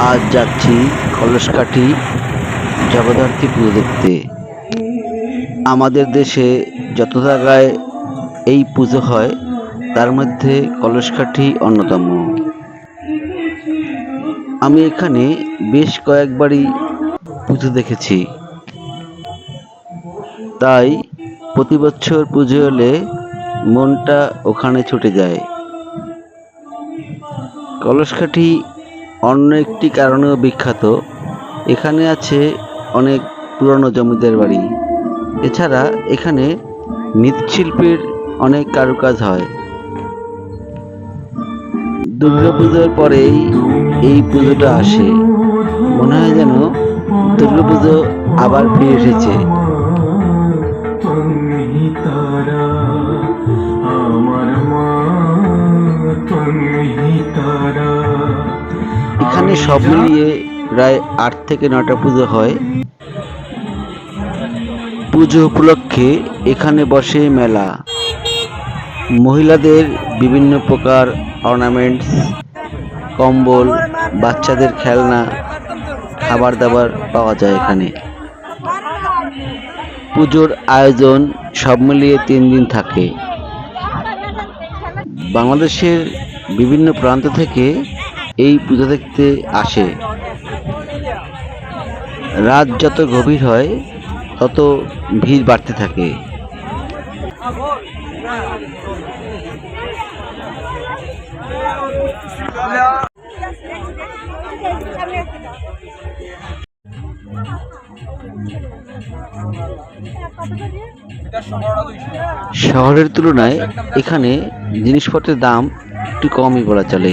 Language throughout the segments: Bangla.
আজ যাচ্ছি কলসকাঠি জগদ্ধাত্রী পুজো দেখতে। আমাদের দেশে যত জায়গায় এই পুজো হয়, তার মধ্যে কলসকাঠি অন্যতম। আমি এখানে বেশ কয়েকবারই পুজো দেখেছি। তাই প্রতি বছর পুজো হলে মনটা ওখানে ছুটে যায়। কলসকাঠি অন্য একটি কারণেও বিখ্যাত। এখানে আছে অনেক পুরনো জমিদার বাড়ি। এছাড়া এখানে মৃৎশিল্পের অনেক কারুকাজ হয়। দুর্গাপুজোর পরেই এই পুজোটা আসে। মনে হয় যেন দুর্গাপুজো আবার ফিরে এসেছে। আমার মা তারা। এখানে সব মিলিয়ে প্রায় আট থেকে নটা পুজো হয়। পুজো উপলক্ষে এখানে বসে মেলা। মহিলাদের বিভিন্ন প্রকার অর্নামেন্টস কম্বল, বাচ্চাদের খেলনা খাবার দাবার পাওয়া যায় এখানে। পুজোর আয়োজন সব মিলিয়ে তিন দিন থাকে। বাংলাদেশের বিভিন্ন প্রান্ত থেকে এই পূজা দেখতে আসে। রাত যত গভীর হয়, তত ভিড় বাড়তে থাকে। শহরের তুলনায় এখানে জিনিসপত্রের দাম একটু কমই বলা চলে।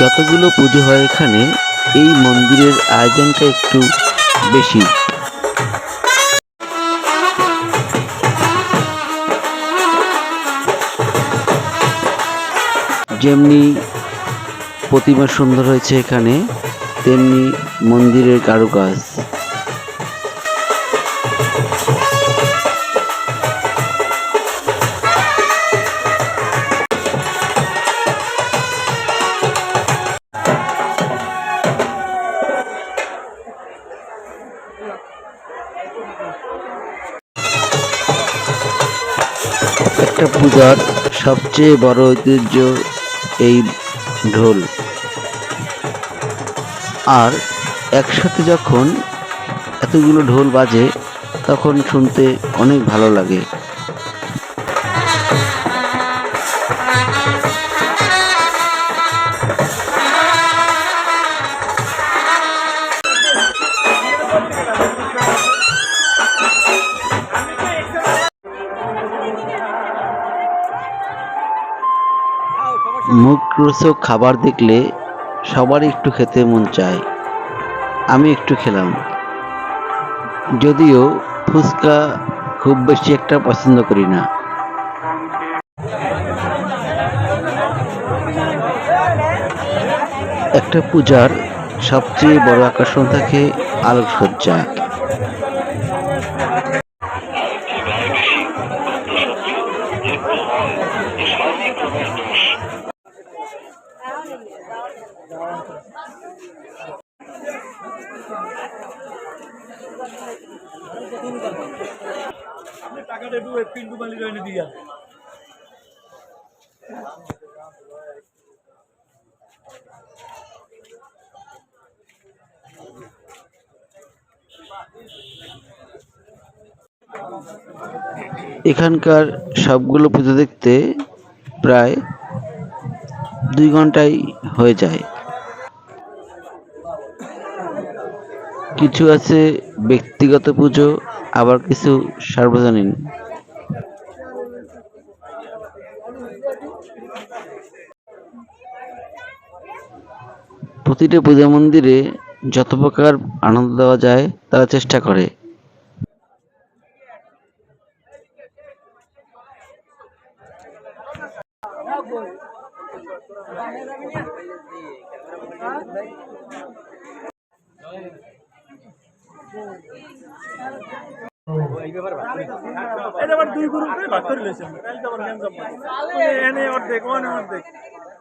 যতগুলো পুজো হয় এখানে, এই মন্দিরের আয়োজনটা একটু বেশি। যেমনি প্রতিমা সুন্দর হয়েছে এখানে, তেমনি মন্দিরের কারুকাজ। একটা পূজার সবচেয়ে বড় ঐতিহ্য এই ঢোল। আর একসাথে যখন এতগুলো ঢোল বাজে, তখন শুনতে অনেক ভালো লাগে। মুখরোচক খাবার দেখলে সবারই একটু খেতে মন চায়। আমি একটু খেলাম। যদিও ফুচকা খুব বেশি একটা পছন্দ করি না। একটা পূজার সবচেয়ে বড় আকর্ষণ থাকে আলোকসজ্জা। একটু পিন্টু মালিক দিয়া এখানকার সবগুলো পুজো দেখতে প্রায় দুই ঘন্টাই হয়ে যায়। কিছু আছে ব্যক্তিগত পুজো, আবার কিছু সার্বজনীন। প্রতিটা পূজা মন্দিরে যত প্রকার আনন্দ দেওয়া যায়, তারা চেষ্টা করে। এটা আবার দুই করে ভাগ করে লেছেন অর্ধেক ওখানে অর্ধেক।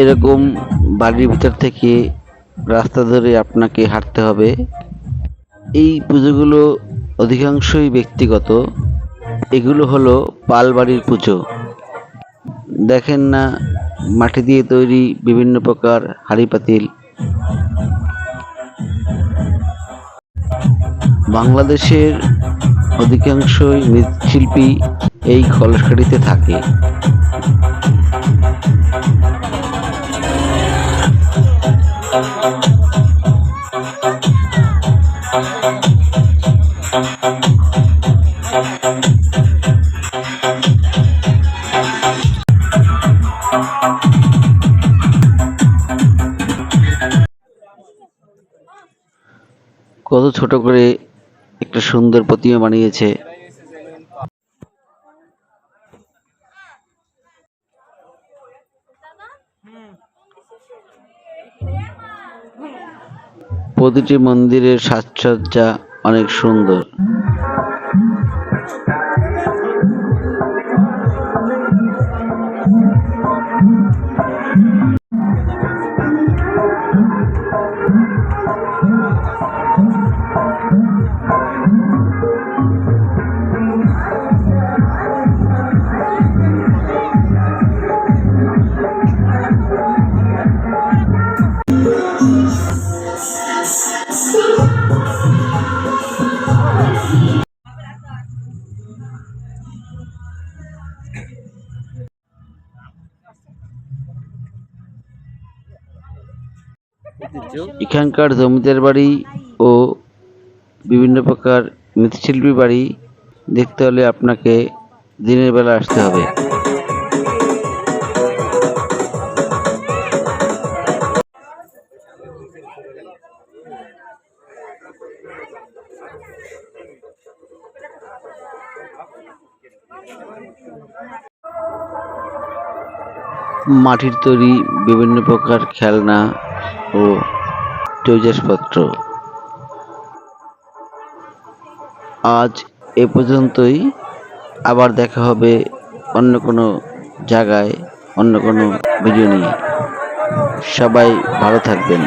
এরকম বাড়ির ভিতর থেকে রাস্তা ধরে আপনাকে হাঁটতে হবে। এই পুজোগুলো অধিকাংশই ব্যক্তিগত। এগুলো হলো পাল বাড়ির পুজো। দেখেন না, মাটি দিয়ে তৈরি বিভিন্ন প্রকার হাঁড়ি পাতিল। বাংলাদেশের অধিকাংশই মৃৎশিল্পী এই কলসখাড়িতে থাকে। কত ছোট করে একটা সুন্দর প্রতিমা বানিয়েছে। প্রতিটি মন্দিরের সাজসজ্জা অনেক সুন্দর। এখানকার জমিদার বাড়ি ও বিভিন্ন প্রকার মৃৎশিল্পী বাড়ি দেখতে হলে আপনাকে দিনের বেলা আসতে হবে। মাটির তৈরি বিভিন্ন প্রকার খেলনা ও তৈজসপত্র। আজ এ পর্যন্তই। আবার দেখা হবে অন্য কোনো জায়গায়, অন্য কোনো ভিডিও নিয়ে। সবাই ভালো থাকবেন।